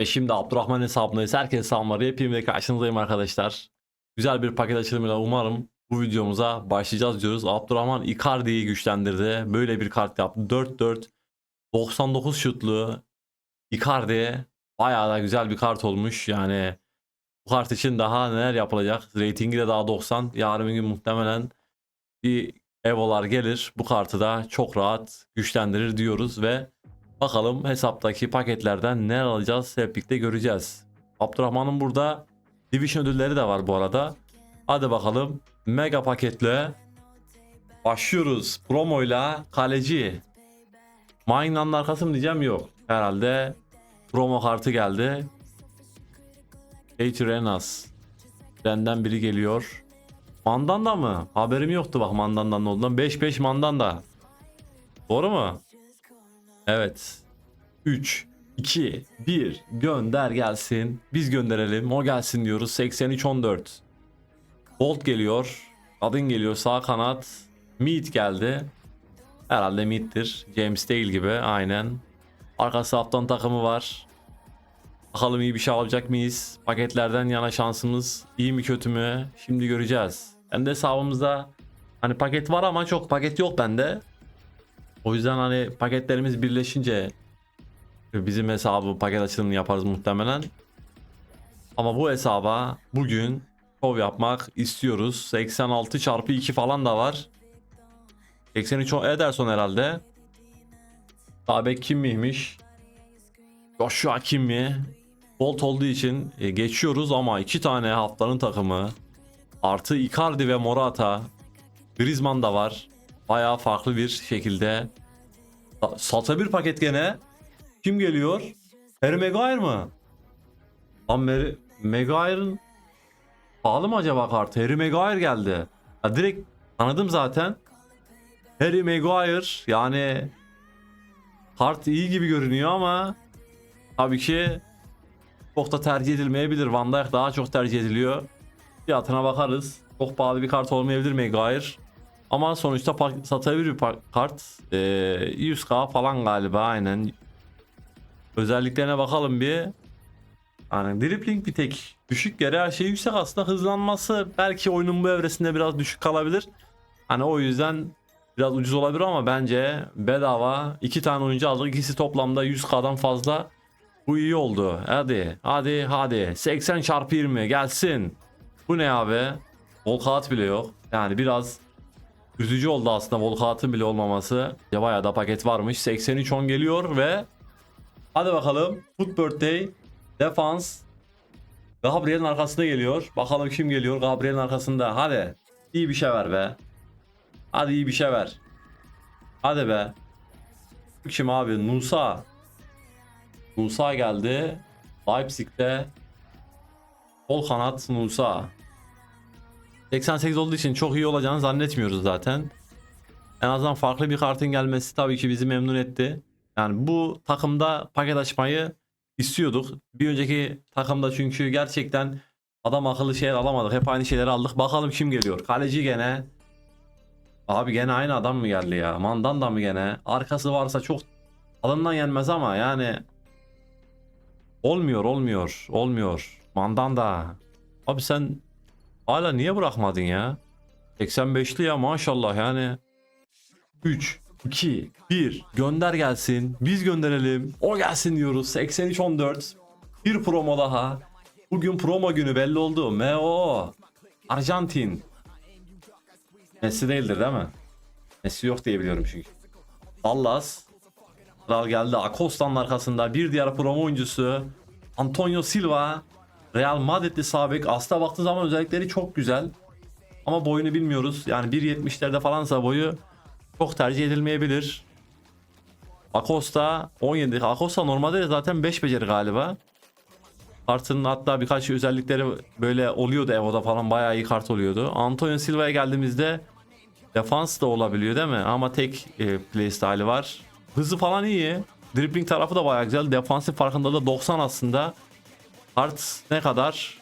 Ve şimdi Abdurrahman hesabındayız. Herkes hesabları hepimle karşınızdayım arkadaşlar. Güzel bir paket açılımıyla umarım bu videomuza başlayacağız diyoruz. Abdurrahman Icardi'yi güçlendirdi. Böyle bir kart yaptı. 4-4 99 şutlu Icardi bayağı da güzel bir kart olmuş. Yani bu kart için daha neler yapılacak? Ratingi de daha 90. Yarın gün muhtemelen bir Evo'lar gelir. Bu kartı da çok rahat güçlendirir diyoruz ve bakalım hesaptaki paketlerden ne alacağız hep birlikte göreceğiz. Abdurrahman'ın burada Division ödülleri de var bu arada. Hadi bakalım mega paketle başlıyoruz. Promoyla kaleci. Mainland'ın arkası mı diyeceğim yok. Herhalde promo kartı geldi. Renas. Benden biri geliyor. Mandanda mı? Haberim yoktu bak Mandanda'nın olduğundan. 5-5 Mandanda. Doğru mu? Evet. 3, 2, 1 gönder gelsin. Biz gönderelim. O gelsin diyoruz. 83-14. Bolt geliyor. Adın geliyor. Sağ kanat. Mead geldi. Herhalde Mead'tir. James Dale gibi. Aynen. Arkası haftan takımı var. Bakalım iyi bir şey alacak mıyız? Paketlerden yana şansımız iyi mi kötü mü? Şimdi göreceğiz. Hem de hesabımızda hani paket var ama çok paket yok bende. O yüzden hani paketlerimiz birleşince bizim hesabı paket açılımını yaparız muhtemelen. Ama bu hesaba bugün şov yapmak istiyoruz. 86 çarpı 2 falan da var. 83 o- Ederson herhalde. Sabek kim miymiş? Joshua kim mi? Bolt olduğu için e, geçiyoruz ama iki tane haftanın takımı. Artı Icardi ve Morata. Griezmann da var. Bayağı farklı bir şekilde. Sa- Salsa bir paket gene. Kim geliyor? Harry Maguire mı? Lan Mary- Maguire'ın pahalı mı acaba kartı? Harry Maguire geldi. Ha, direkt tanıdım zaten. Harry Maguire yani kart iyi gibi görünüyor ama tabii ki çok da tercih edilmeyebilir. Van Dijk daha çok tercih ediliyor. Fiyatına bakarız. Çok pahalı bir kart olmayabilir Maguire. Ama sonuçta pa- satabilir bir kart. Ee, 100k falan galiba aynen. Özelliklerine bakalım bir. Yani dribbling bir tek düşük yere her şey yüksek aslında hızlanması belki oyunun bu evresinde biraz düşük kalabilir. Hani o yüzden biraz ucuz olabilir ama bence bedava iki tane oyuncu aldık. İkisi toplamda 100k'dan fazla. Bu iyi oldu. Hadi hadi hadi 80 çarpı 20 gelsin. Bu ne abi? Volkat bile yok. Yani biraz üzücü oldu aslında Volkat'ın bile olmaması. Ya bayağı da paket varmış. 83-10 geliyor ve hadi bakalım. Foot Birthday Defans Gabriel'in arkasında geliyor. Bakalım kim geliyor Gabriel'in arkasında. Hadi. İyi bir şey ver be. Hadi iyi bir şey ver. Hadi be. Kim abi? Nusa. Nusa geldi. Leipzig'te Sol kanat Nusa. 88 olduğu için çok iyi olacağını zannetmiyoruz zaten. En azından farklı bir kartın gelmesi tabii ki bizi memnun etti. Yani bu takımda paket açmayı istiyorduk. Bir önceki takımda çünkü gerçekten adam akıllı şeyler alamadık. Hep aynı şeyleri aldık. Bakalım kim geliyor. Kaleci gene. Abi gene aynı adam mı geldi ya? Mandan da mı gene? Arkası varsa çok alından yenmez ama yani olmuyor olmuyor olmuyor. Mandan da. Abi sen hala niye bırakmadın ya? 85'li ya maşallah yani. 3 2 1 gönder gelsin. Biz gönderelim. O gelsin diyoruz. 83 14. Bir promo daha. Bugün promo günü belli oldu. MO. Arjantin. Messi değildir değil mi? Messi yok diye biliyorum çünkü. Dallas. Kral geldi. Acosta'nın arkasında bir diğer promo oyuncusu Antonio Silva. Real Madrid'li sabek. Aslına baktığı zaman özellikleri çok güzel. Ama boyunu bilmiyoruz. Yani 1.70'lerde falansa boyu çok tercih edilmeyebilir. Acosta 17. Acosta normalde zaten 5 beceri galiba. Kartının hatta birkaç özellikleri böyle oluyordu Evo'da falan bayağı iyi kart oluyordu. Antonio Silva'ya geldiğimizde defans da olabiliyor değil mi? Ama tek e, playstyle'ı var. Hızı falan iyi. Dribbling tarafı da bayağı güzel. Defansif farkında da 90 aslında. Kart ne kadar?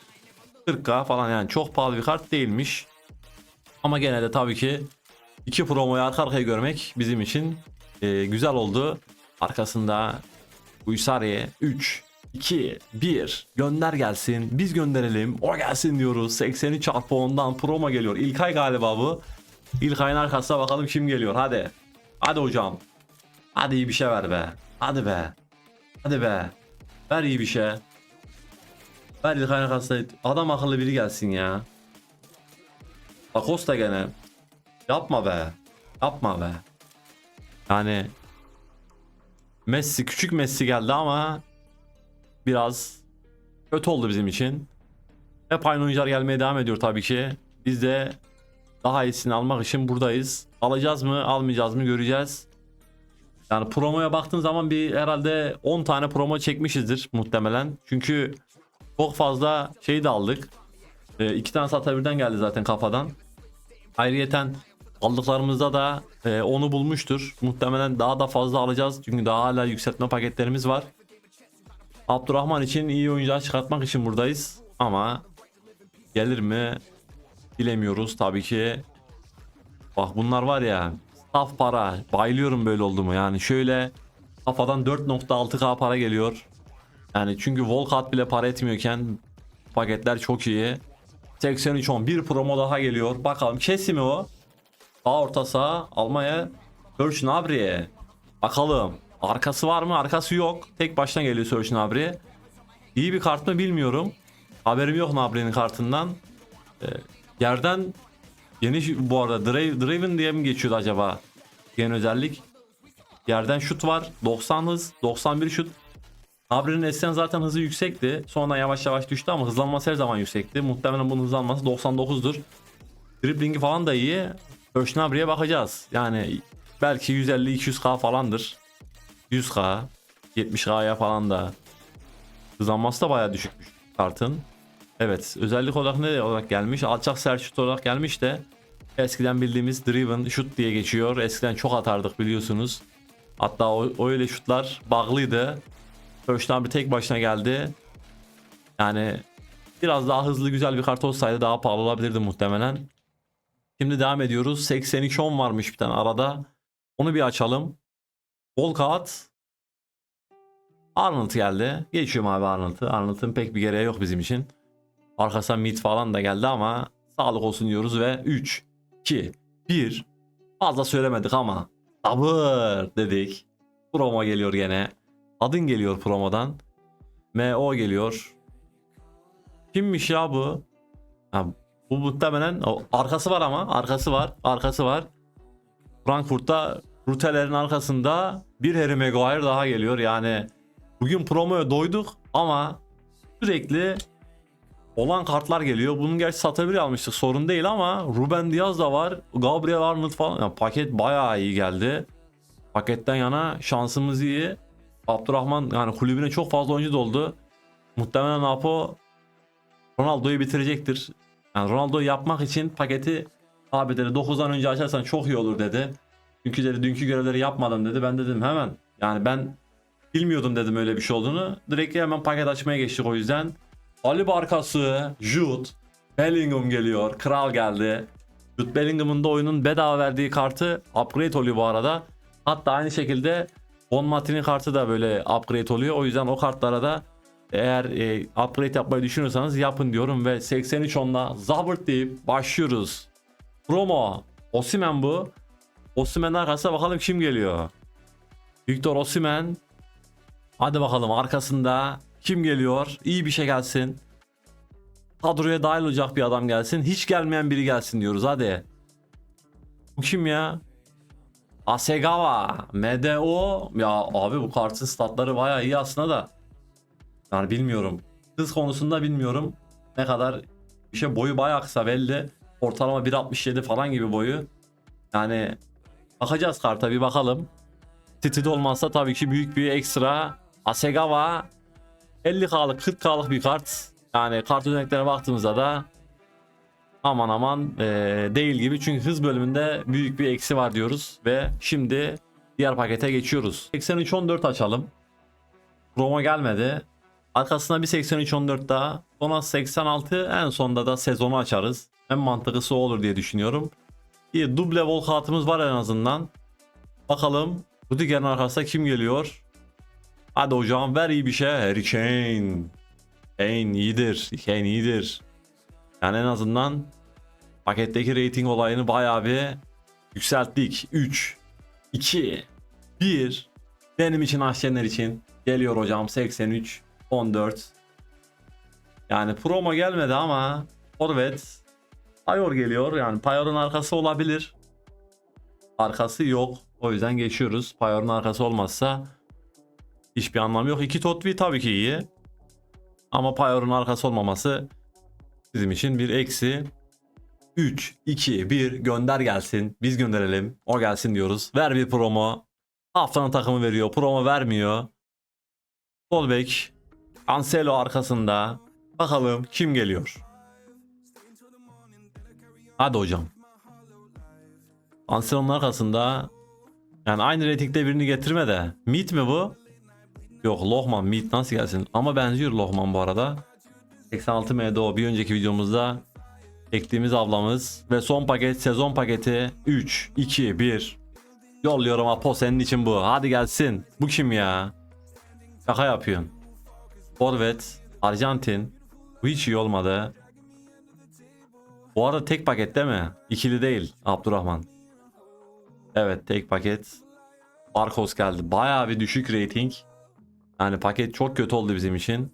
40k falan yani çok pahalı bir kart değilmiş. Ama gene de tabii ki iki promoyu arka arkaya görmek bizim için e, güzel oldu. Arkasında Uysari 3, 2, 1. Gönder gelsin. Biz gönderelim. O gelsin diyoruz. 83 çarpı 10'dan promo geliyor. İlkay galiba bu. İlkay'ın arkasına bakalım kim geliyor. Hadi. Hadi hocam. Hadi iyi bir şey ver be. Hadi be. Hadi be. Ver iyi bir şey. Ver İlkay'ın arkasına. Adam akıllı biri gelsin ya. Lacoste gene. Yapma be. Yapma be. Yani Messi küçük Messi geldi ama biraz kötü oldu bizim için. Hep aynı oyuncular gelmeye devam ediyor tabii ki. Biz de daha iyisini almak için buradayız. Alacağız mı almayacağız mı göreceğiz. Yani promoya baktığın zaman bir herhalde 10 tane promo çekmişizdir muhtemelen. Çünkü çok fazla şey de aldık. E, iki tane sata birden geldi zaten kafadan. Ayrıyeten aldıklarımızda da e, onu bulmuştur. Muhtemelen daha da fazla alacağız. Çünkü daha hala yükseltme paketlerimiz var. Abdurrahman için iyi oyuncular çıkartmak için buradayız. Ama gelir mi bilemiyoruz tabii ki. Bak bunlar var ya saf para. Bayılıyorum böyle oldu mu? Yani şöyle kafadan 4.6k para geliyor. Yani çünkü Volkat bile para etmiyorken paketler çok iyi. 83 10 bir promo daha geliyor. Bakalım kesi mi o? Sağ orta saha Almanya Serge Gnabry'e. Bakalım. Arkası var mı? Arkası yok. Tek başına geliyor Serge Gnabry. İyi bir kart mı bilmiyorum. Haberim yok Gnabry'nin kartından. Ee, yerden yeni bu arada Drive, Driven diye mi geçiyordu acaba? Yeni özellik. Yerden şut var. 90 hız, 91 şut. Gnabry'nin eskiden zaten hızı yüksekti. Sonra yavaş yavaş düştü ama hızlanması her zaman yüksekti. Muhtemelen bunun hızlanması 99'dur. Driblingi falan da iyi. Serge Gnabry'e bakacağız. Yani belki 150-200k falandır. 100k, 70k'ya falan da. Hızlanması da bayağı düşükmüş kartın. Evet özellik olarak ne olarak gelmiş? Alçak sert şut olarak gelmiş de eskiden bildiğimiz driven şut diye geçiyor. Eskiden çok atardık biliyorsunuz. Hatta o öyle şutlar bağlıydı. Serge Gnabry tek başına geldi. Yani biraz daha hızlı güzel bir kart olsaydı daha pahalı olabilirdi muhtemelen. Şimdi devam ediyoruz. 82 10 varmış bir tane arada. Onu bir açalım. Bol kağıt. Arnold geldi. Geçiyorum abi Arnold'ı. Arnold'ın pek bir gereği yok bizim için. Arkasından mid falan da geldi ama sağlık olsun diyoruz ve 3, 2, 1. Fazla söylemedik ama sabır dedik. Promo geliyor gene. Adın geliyor promodan. MO geliyor. Kimmiş ya bu? Ha, bu muhtemelen o, arkası var ama arkası var arkası var. Frankfurt'ta Ruteler'in arkasında bir Harry Maguire daha geliyor. Yani bugün promoya doyduk ama sürekli olan kartlar geliyor. Bunun gerçi satabilir almıştık sorun değil ama Ruben Diaz da var. Gabriel Arnold falan. Yani paket bayağı iyi geldi. Paketten yana şansımız iyi. Abdurrahman yani kulübüne çok fazla oyuncu doldu. Muhtemelen Apo Ronaldo'yu bitirecektir. Yani Ronaldo yapmak için paketi abi dedi 9'dan önce açarsan çok iyi olur dedi. Çünkü dedi dünkü görevleri yapmadım dedi. Ben dedim hemen yani ben bilmiyordum dedim öyle bir şey olduğunu. Direkt hemen paket açmaya geçtik o yüzden. Ali Barkası, Jude, Bellingham geliyor. Kral geldi. Jude Bellingham'ın da oyunun bedava verdiği kartı upgrade oluyor bu arada. Hatta aynı şekilde Bon Martin'in kartı da böyle upgrade oluyor. O yüzden o kartlara da eğer e, upgrade yapmayı düşünüyorsanız yapın diyorum ve 83 onla zabırt deyip başlıyoruz. Promo. Osimen bu. Osimen'in arkasına bakalım kim geliyor. Victor Osimen. Hadi bakalım arkasında kim geliyor? İyi bir şey gelsin. Kadroya dahil olacak bir adam gelsin. Hiç gelmeyen biri gelsin diyoruz hadi. Bu kim ya? Asegawa. MDO. Ya abi bu kartın statları bayağı iyi aslında da. Yani bilmiyorum. Hız konusunda bilmiyorum. Ne kadar bir şey boyu bayağı kısa belli. Ortalama 1.67 falan gibi boyu. Yani bakacağız karta bir bakalım. City'de olmazsa tabii ki büyük bir ekstra. Asegawa 50k'lık 40k'lık bir kart. Yani kart özelliklerine baktığımızda da aman aman eee, değil gibi. Çünkü hız bölümünde büyük bir eksi var diyoruz. Ve şimdi diğer pakete geçiyoruz. 83-14 açalım. Roma gelmedi. Arkasına bir 83-14 daha. Sonra 86 en sonda da sezonu açarız. En mantıklısı o olur diye düşünüyorum. İyi duble vol kartımız var en azından. Bakalım Rudiger'in arkasında kim geliyor? Hadi hocam ver iyi bir şey. Harry Kane. Kane iyidir. Kane iyidir. Yani en azından paketteki rating olayını bayağı bir yükselttik. 3, 2, 1. Benim için Ahşener için geliyor hocam 83, 14. Yani promo gelmedi ama Forvet Payor geliyor. Yani Payor'un arkası olabilir. Arkası yok. O yüzden geçiyoruz. Payor'un arkası olmazsa hiçbir anlamı yok. İki Totvi tabii ki iyi. Ama Payor'un arkası olmaması bizim için bir eksi. 3, 2, 1 gönder gelsin. Biz gönderelim. O gelsin diyoruz. Ver bir promo. Haftanın takımı veriyor. Promo vermiyor. Solbek. Cancelo arkasında. Bakalım kim geliyor. Hadi hocam. Cancelo'nun arkasında yani aynı reytingde birini getirme de. Meat mi bu? Yok Lohman Meat nasıl gelsin? Ama benziyor Lohman bu arada. 86 MDO bir önceki videomuzda ektiğimiz ablamız ve son paket sezon paketi 3 2 1 yolluyorum Apo senin için bu. Hadi gelsin. Bu kim ya? Şaka yapıyorsun. Forvet, Arjantin. Bu hiç iyi olmadı. Bu arada tek paket değil mi? İkili değil Abdurrahman. Evet tek paket. Barkos geldi. Bayağı bir düşük rating. Yani paket çok kötü oldu bizim için.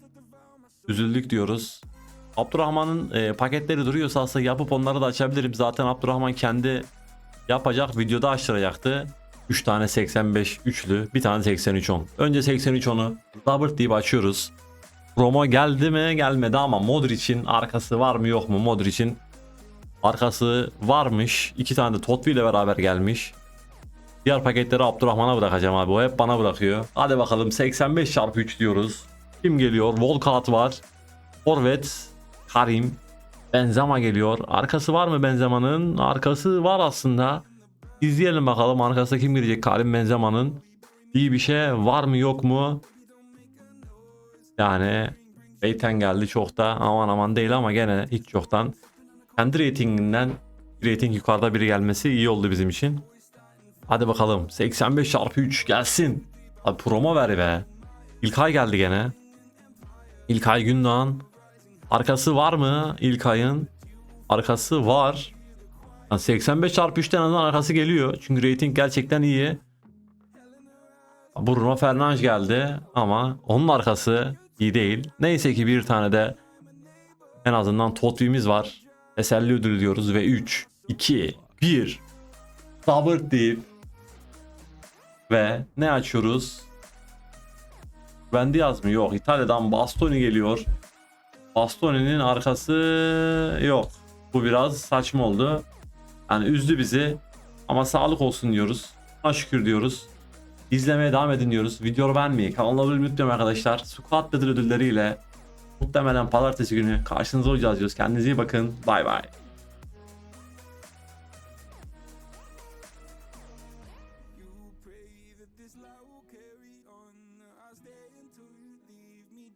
Üzüldük diyoruz. Abdurrahman'ın e, paketleri duruyorsa aslında yapıp onları da açabilirim. Zaten Abdurrahman kendi yapacak videoda açtıracaktı. 3 tane 85 üçlü, bir tane 83 10. Önce 83 10'u double deyip açıyoruz. Promo geldi mi gelmedi ama Modric'in arkası var mı yok mu Modric'in arkası varmış. İki tane de Totvi ile beraber gelmiş. Diğer paketleri Abdurrahman'a bırakacağım abi. O hep bana bırakıyor. Hadi bakalım 85 çarpı 3 diyoruz. Kim geliyor? Volkat var. Forvet. Karim. Benzema geliyor. Arkası var mı Benzema'nın? Arkası var aslında. İzleyelim bakalım arkasında kim girecek Karim Benzema'nın. İyi bir şey var mı yok mu? Yani Beyten geldi çok da aman aman değil ama gene hiç yoktan. Kendi reytinginden reyting yukarıda biri gelmesi iyi oldu bizim için. Hadi bakalım 85 çarpı 3 gelsin. Abi promo ver be. İlkay geldi gene. İlkay Gündoğan. Arkası var mı İlkay'ın? Arkası var. Yani 85 çarpı 3'ten azından arkası geliyor. Çünkü reyting gerçekten iyi. Bruno Fernandes geldi ama onun arkası iyi değil. Neyse ki bir tane de en azından Totvi'miz var. Teselli ödülü diyoruz ve 3, 2, 1 sabır deyip ve ne açıyoruz? Bende yaz mı? Yok. İtalya'dan Bastoni geliyor. Bastoni'nin arkası yok. Bu biraz saçma oldu. Yani üzdü bizi. Ama sağlık olsun diyoruz. Buna şükür diyoruz. İzlemeye devam edin diyoruz. Videoyu beğenmeyi, kanala abone olmayı unutmayın arkadaşlar. Squat Battle ödülleriyle muhtemelen pazartesi günü karşınızda olacağız diyoruz. Kendinize iyi bakın. Bay bay.